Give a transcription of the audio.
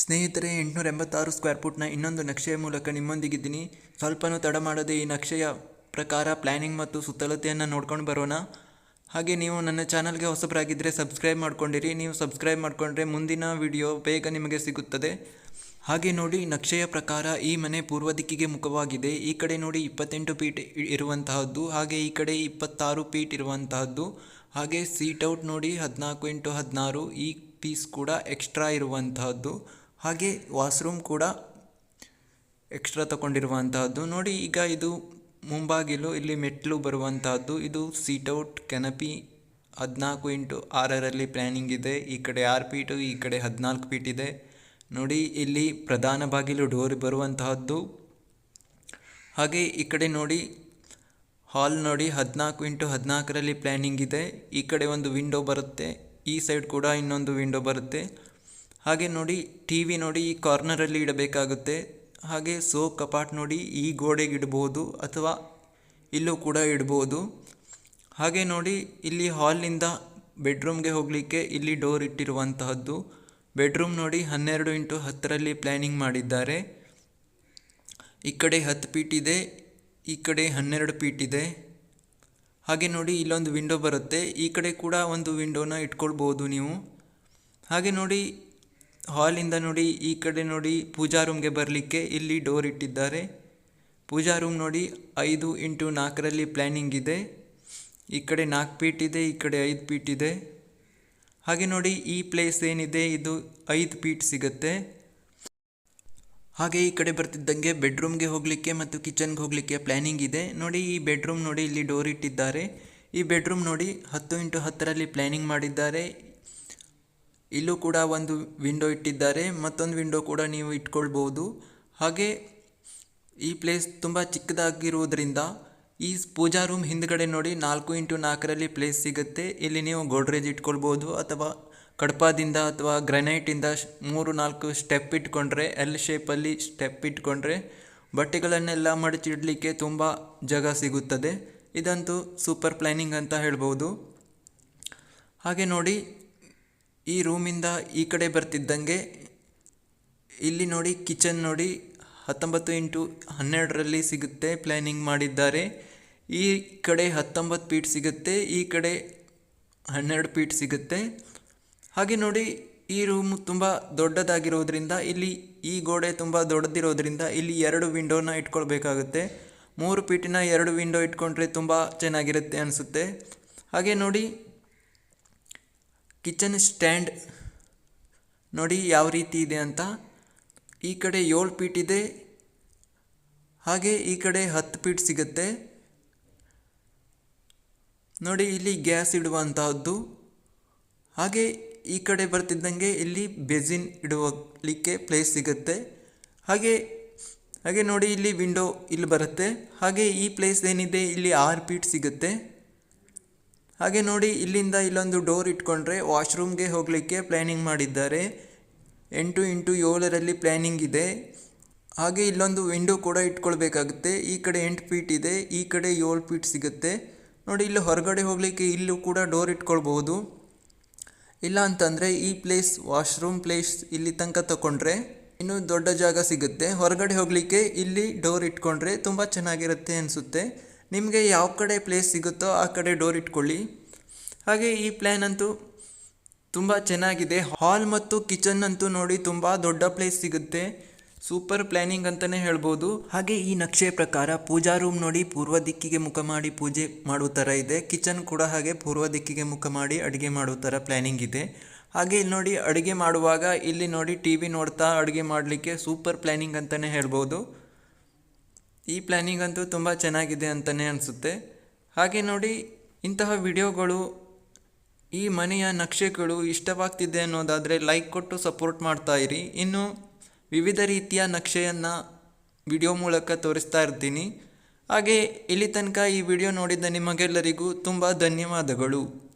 ಸ್ನೇಹಿತರೆ ಎಂಟುನೂರ ಎಂಬತ್ತಾರು ಸ್ಕ್ವೇರ್ ಫುಟ್ನ ಇನ್ನೊಂದು ನಕ್ಷೆಯ ಮೂಲಕ ನಿಮ್ಮೊಂದಿಗಿದ್ದೀನಿ. ಸ್ವಲ್ಪನೂ ತಡ ಮಾಡದೆ ಈ ನಕ್ಷೆಯ ಪ್ರಕಾರ ಪ್ಲ್ಯಾನಿಂಗ್ ಮತ್ತು ಸುತ್ತಲತೆಯನ್ನು ನೋಡ್ಕೊಂಡು ಬರೋಣ. ಹಾಗೆ ನೀವು ನನ್ನ ಚಾನಲ್ಗೆ ಹೊಸಬರಾಗಿದ್ದರೆ ಸಬ್ಸ್ಕ್ರೈಬ್ ಮಾಡ್ಕೊಂಡಿರಿ. ನೀವು ಸಬ್ಸ್ಕ್ರೈಬ್ ಮಾಡಿಕೊಂಡ್ರೆ ಮುಂದಿನ ವಿಡಿಯೋ ಬೇಗ ನಿಮಗೆ ಸಿಗುತ್ತದೆ. ಹಾಗೆ ನೋಡಿ, ನಕ್ಷೆಯ ಪ್ರಕಾರ ಈ ಮನೆ ಪೂರ್ವ ದಿಕ್ಕಿಗೆ ಮುಖವಾಗಿದೆ. ಈ ಕಡೆ ನೋಡಿ ಇಪ್ಪತ್ತೆಂಟು ಪೀಟ್ ಇರುವಂತಹದ್ದು. ಹಾಗೆ ಈ ಕಡೆ ಇಪ್ಪತ್ತಾರು ಪೀಟ್ ಇರುವಂತಹದ್ದು. ಹಾಗೆ ಸೀಟ್ ಔಟ್ ನೋಡಿ ಹದಿನಾಲ್ಕು ಇಂಟು ಹದಿನಾರು. ಈ ಪೀಸ್ ಕೂಡ ಎಕ್ಸ್ಟ್ರಾ ಇರುವಂತಹದ್ದು. ಹಾಗೆ ವಾಶ್ರೂಮ್ ಕೂಡ ಎಕ್ಸ್ಟ್ರಾ ತಗೊಂಡಿರುವಂತಹದ್ದು ನೋಡಿ, ಈಗ ಇದು ಮುಂಬಾಗಿಲು, ಇಲ್ಲಿ ಮೆಟ್ಟಲು ಬರುವಂತಹದ್ದು. ಇದು ಸೀಟ್ ಔಟ್ ಕೆನಪಿ ಹದಿನಾಲ್ಕು ಇಂಟು ಆರರಲ್ಲಿ ಪ್ಲ್ಯಾನಿಂಗ್ ಇದೆ. ಈ ಕಡೆ ಆರು ಫೀಟು ಈ ಕಡೆ ಹದಿನಾಲ್ಕು ಫೀಟ್ ಇದೆ. ನೋಡಿ, ಇಲ್ಲಿ ಪ್ರಧಾನ ಬಾಗಿಲು ಡೋರ್ ಬರುವಂತಹದ್ದು. ಹಾಗೆ ಈ ಕಡೆ ನೋಡಿ ಹಾಲ್ ನೋಡಿ ಹದಿನಾಲ್ಕು ಇಂಟು ಹದಿನಾಲ್ಕರಲ್ಲಿ ಪ್ಲ್ಯಾನಿಂಗ್ ಇದೆ. ಈ ಕಡೆ ಒಂದು ವಿಂಡೋ ಬರುತ್ತೆ. ಈ ಸೈಡ್ ಕೂಡ ಇನ್ನೊಂದು ವಿಂಡೋ ಬರುತ್ತೆ. ಹಾಗೆ ನೋಡಿ ಟಿ ವಿ ನೋಡಿ ಈ ಕಾರ್ನರಲ್ಲಿ ಇಡಬೇಕಾಗುತ್ತೆ. ಹಾಗೆ ಸೋ ಕಪಾಟ್ ನೋಡಿ ಈ ಗೋಡೆಗೆ ಇಡ್ಬೋದು ಅಥವಾ ಇಲ್ಲೂ ಕೂಡ ಇಡ್ಬೋದು. ಹಾಗೆ ನೋಡಿ ಇಲ್ಲಿ ಹಾಲ್ನಿಂದ ಬೆಡ್ರೂಮ್ಗೆ ಹೋಗಲಿಕ್ಕೆ ಇಲ್ಲಿ ಡೋರ್ ಇಟ್ಟಿರುವಂತಹದ್ದು. ಬೆಡ್ರೂಮ್ ನೋಡಿ ಹನ್ನೆರಡು ಇಂಟು ಹತ್ತರಲ್ಲಿ ಪ್ಲ್ಯಾನಿಂಗ್ ಮಾಡಿದ್ದಾರೆ. ಈ ಕಡೆ ಹತ್ತು ಪೀಟ್ ಇದೆ, ಈ ಕಡೆ ಹನ್ನೆರಡು ಫೀಟ್ ಇದೆ. ಹಾಗೆ ನೋಡಿ ಇಲ್ಲೊಂದು ವಿಂಡೋ ಬರುತ್ತೆ, ಈ ಕಡೆ ಕೂಡ ಒಂದು ವಿಂಡೋನ ಇಟ್ಕೊಳ್ಬೋದು ನೀವು. ಹಾಗೆ ನೋಡಿ ಹಾಲಿಂದ ನೋಡಿ, ಈ ಕಡೆ ನೋಡಿ ಪೂಜಾ ರೂಮ್ಗೆ ಬರಲಿಕ್ಕೆ ಇಲ್ಲಿ ಡೋರ್ ಇಟ್ಟಿದ್ದಾರೆ. ಪೂಜಾ ರೂಮ್ ನೋಡಿ ಐದು ಇಂಟು ನಾಲ್ಕರಲ್ಲಿ ಪ್ಲ್ಯಾನಿಂಗ್ ಇದೆ. ಈ ಕಡೆ ನಾಲ್ಕು ಫೀಟ್ ಇದೆ, ಈ ಕಡೆ ಐದು ಫೀಟ್ ಇದೆ. ಹಾಗೆ ನೋಡಿ, ಈ ಪ್ಲೇಸ್ ಏನಿದೆ, ಇದು ಐದು ಫೀಟ್ ಸಿಗುತ್ತೆ. ಹಾಗೆ ಈ ಕಡೆ ಬರ್ತಿದ್ದಂಗೆ ಬೆಡ್ರೂಮ್ಗೆ ಹೋಗಲಿಕ್ಕೆ ಮತ್ತು ಕಿಚನ್ಗೆ ಹೋಗಲಿಕ್ಕೆ ಪ್ಲ್ಯಾನಿಂಗ್ ಇದೆ. ನೋಡಿ, ಈ ಬೆಡ್ರೂಮ್ ನೋಡಿ ಇಲ್ಲಿ ಡೋರ್ ಇಟ್ಟಿದ್ದಾರೆ. ಈ ಬೆಡ್ರೂಮ್ ನೋಡಿ ಹತ್ತು ಇಂಟು ಹತ್ತರಲ್ಲಿ ಪ್ಲ್ಯಾನಿಂಗ್ ಮಾಡಿದ್ದಾರೆ. ಇಲ್ಲೂ ಕೂಡ ಒಂದು ವಿಂಡೋ ಇಟ್ಟಿದ್ದಾರೆ, ಮತ್ತೊಂದು ವಿಂಡೋ ಕೂಡ ನೀವು ಇಟ್ಕೊಳ್ಬೋದು. ಹಾಗೆ ಈ ಪ್ಲೇಸ್ ತುಂಬ ಚಿಕ್ಕದಾಗಿರುವುದರಿಂದ ಈ ಪೂಜಾ ರೂಮ್ ಹಿಂದ್ಗಡೆ ನೋಡಿ ನಾಲ್ಕು ಇಂಟು ನಾಲ್ಕರಲ್ಲಿ ಪ್ಲೇಸ್ ಸಿಗುತ್ತೆ. ಇಲ್ಲಿ ನೀವು ಗೋಡ್ರೇಜ್ ಇಟ್ಕೊಳ್ಬೋದು ಅಥವಾ ಕಡಪಾದಿಂದ ಅಥವಾ ಗ್ರನೈಟಿಂದ ಮೂರು ನಾಲ್ಕು ಸ್ಟೆಪ್ ಇಟ್ಕೊಂಡ್ರೆ ಎಲ್ ಶೇಪಲ್ಲಿ ಸ್ಟೆಪ್ ಇಟ್ಕೊಂಡ್ರೆ ಬಟ್ಟೆಗಳನ್ನೆಲ್ಲ ಮಡಚಿಡಲಿಕ್ಕೆ ತುಂಬ ಜಾಗ ಸಿಗುತ್ತದೆ. ಇದಂತೂ ಸೂಪರ್ ಪ್ಲ್ಯಾನಿಂಗ್ ಅಂತ ಹೇಳ್ಬೋದು. ಹಾಗೆ ನೋಡಿ ಈ ರೂಮಿಂದ ಈ ಕಡೆ ಬರ್ತಿದ್ದಂಗೆ ಇಲ್ಲಿ ನೋಡಿ ಕಿಚನ್ ನೋಡಿ ಹತ್ತೊಂಬತ್ತು ಇಂಟು ಹನ್ನೆರಡರಲ್ಲಿ ಸಿಗುತ್ತೆ ಪ್ಲ್ಯಾನಿಂಗ್ ಮಾಡಿದ್ದಾರೆ. ಈ ಕಡೆ ಹತ್ತೊಂಬತ್ತು ಫೀಟ್ ಸಿಗುತ್ತೆ, ಈ ಕಡೆ ಹನ್ನೆರಡು ಫೀಟ್ ಸಿಗುತ್ತೆ. ಹಾಗೆ ನೋಡಿ ಈ ರೂಮ್ ತುಂಬ ದೊಡ್ಡದಾಗಿರೋದ್ರಿಂದ ಇಲ್ಲಿ ಈ ಗೋಡೆ ತುಂಬ ದೊಡ್ಡದಿರೋದ್ರಿಂದ ಇಲ್ಲಿ ಎರಡು ವಿಂಡೋನ ಇಟ್ಕೊಳ್ಬೇಕಾಗುತ್ತೆ. ಮೂರು ಪೀಟಿನ ಎರಡು ವಿಂಡೋ ಇಟ್ಕೊಂಡ್ರೆ ತುಂಬ ಚೆನ್ನಾಗಿರುತ್ತೆ ಅನಿಸುತ್ತೆ. ಹಾಗೆ ನೋಡಿ ಕಿಚನ್ ಸ್ಟ್ಯಾಂಡ್ ನೋಡಿ ಯಾವ ರೀತಿ ಇದೆ ಅಂತ. ಈ ಕಡೆ ಏಳು ಫೀಟ್ ಇದೆ. ಹಾಗೆ ಈ ಕಡೆ ಹತ್ತು ಫೀಟ್ ಸಿಗುತ್ತೆ. ನೋಡಿ ಇಲ್ಲಿ ಗ್ಯಾಸ್ ಇಡುವಂತಹದ್ದು. ಹಾಗೆ ಈ ಕಡೆ ಬರ್ತಿದ್ದಂಗೆ ಇಲ್ಲಿ ಬೆಜಿನ್ ಇಡುವಲಿಕ್ಕೆ ಪ್ಲೇಸ್ ಸಿಗುತ್ತೆ. ಹಾಗೆ ಹಾಗೆ ನೋಡಿ ಇಲ್ಲಿ ವಿಂಡೋ ಇಲ್ಲಿ ಬರುತ್ತೆ. ಹಾಗೆ ಈ ಪ್ಲೇಸ್ ಏನಿದೆ, ಇಲ್ಲಿ ಆರು ಫೀಟ್ ಸಿಗುತ್ತೆ. ಹಾಗೆ ನೋಡಿ, ಇಲ್ಲಿಂದ ಇಲ್ಲೊಂದು ಡೋರ್ ಇಟ್ಕೊಂಡ್ರೆ ವಾಶ್ರೂಮ್ಗೆ ಹೋಗಲಿಕ್ಕೆ ಪ್ಲ್ಯಾನಿಂಗ್ ಮಾಡಿದ್ದಾರೆ. ಎಂಟು ಇಂಟು ಏಳರಲ್ಲಿ ಪ್ಲ್ಯಾನಿಂಗ್ ಇದೆ. ಹಾಗೆ ಇಲ್ಲೊಂದು ವಿಂಡೋ ಕೂಡ ಇಟ್ಕೊಳ್ಬೇಕಾಗುತ್ತೆ. ಈ ಕಡೆ ಎಂಟು ಫೀಟ್ ಇದೆ, ಈ ಕಡೆ ಏಳು ಫೀಟ್ ಸಿಗುತ್ತೆ. ನೋಡಿ, ಇಲ್ಲಿ ಹೊರಗಡೆ ಹೋಗಲಿಕ್ಕೆ ಇಲ್ಲೂ ಕೂಡ ಡೋರ್ ಇಟ್ಕೊಳ್ಬೋದು ಇಲ್ಲ ಅಂತಂದರೆ ಈ ಪ್ಲೇಸ್, ವಾಶ್ರೂಮ್ ಪ್ಲೇಸ್ ಇಲ್ಲಿ ತನಕ ತಗೊಂಡ್ರೆ ಇನ್ನೂ ದೊಡ್ಡ ಜಾಗ ಸಿಗುತ್ತೆ. ಹೊರಗಡೆ ಹೋಗಲಿಕ್ಕೆ ಇಲ್ಲಿ ಡೋರ್ ಇಟ್ಕೊಂಡ್ರೆ ತುಂಬ ಚೆನ್ನಾಗಿರುತ್ತೆ ಅನಿಸುತ್ತೆ. ನಿಮಗೆ ಯಾವ ಕಡೆ ಪ್ಲೇಸ್ ಸಿಗುತ್ತೋ ಆ ಕಡೆ ಡೋರ್ ಇಟ್ಕೊಳ್ಳಿ. ಹಾಗೆ ಈ ಪ್ಲ್ಯಾನ್ ಅಂತೂ ತುಂಬ ಚೆನ್ನಾಗಿದೆ. ಹಾಲ್ ಮತ್ತು ಕಿಚನ್ ಅಂತೂ ನೋಡಿ ತುಂಬ ದೊಡ್ಡ ಪ್ಲೇಸ್ ಸಿಗುತ್ತೆ. ಸೂಪರ್ ಪ್ಲ್ಯಾನಿಂಗ್ ಅಂತಲೇ ಹೇಳ್ಬೋದು. ಹಾಗೆ ಈ ನಕ್ಷೆ ಪ್ರಕಾರ ಪೂಜಾ ರೂಮ್ ನೋಡಿ ಪೂರ್ವ ದಿಕ್ಕಿಗೆ ಮುಖ ಮಾಡಿ ಪೂಜೆ ಮಾಡೋ ಥರ ಇದೆ. ಕಿಚನ್ ಕೂಡ ಹಾಗೆ ಪೂರ್ವ ದಿಕ್ಕಿಗೆ ಮುಖ ಮಾಡಿ ಅಡುಗೆ ಮಾಡೋ ಥರ ಪ್ಲ್ಯಾನಿಂಗ್ ಇದೆ. ಹಾಗೆ ಇಲ್ಲಿ ನೋಡಿ ಅಡುಗೆ ಮಾಡುವಾಗ ಇಲ್ಲಿ ನೋಡಿ ಟಿ ವಿ ನೋಡ್ತಾ ಅಡುಗೆ ಮಾಡಲಿಕ್ಕೆ ಸೂಪರ್ ಪ್ಲ್ಯಾನಿಂಗ್ ಅಂತಲೇ ಹೇಳ್ಬೋದು. ಈ ಪ್ಲ್ಯಾನಿಂಗ್ ಅಂತೂ ತುಂಬ ಚೆನ್ನಾಗಿದೆ ಅಂತಲೇ ಅನಿಸುತ್ತೆ. ಹಾಗೆ ನೋಡಿ, ಇಂತಹ ವಿಡಿಯೋಗಳು, ಈ ಮನೆಯ ನಕ್ಷೆಗಳು ಇಷ್ಟವಾಗ್ತಿದೆ ಅನ್ನೋದಾದರೆ ಲೈಕ್ ಕೊಟ್ಟು ಸಪೋರ್ಟ್ ಮಾಡ್ತಾ ಇರಿ. ಇನ್ನು ವಿವಿಧ ರೀತಿಯ ನಕ್ಷೆಯನ್ನು ವಿಡಿಯೋ ಮೂಲಕ ತೋರಿಸ್ತಾ ಇರ್ತೀನಿ. ಹಾಗೆ ಇಲ್ಲಿ ತನಕ ಈ ವಿಡಿಯೋ ನೋಡಿದ ನಿಮಗೆಲ್ಲರಿಗೂ ತುಂಬ ಧನ್ಯವಾದಗಳು.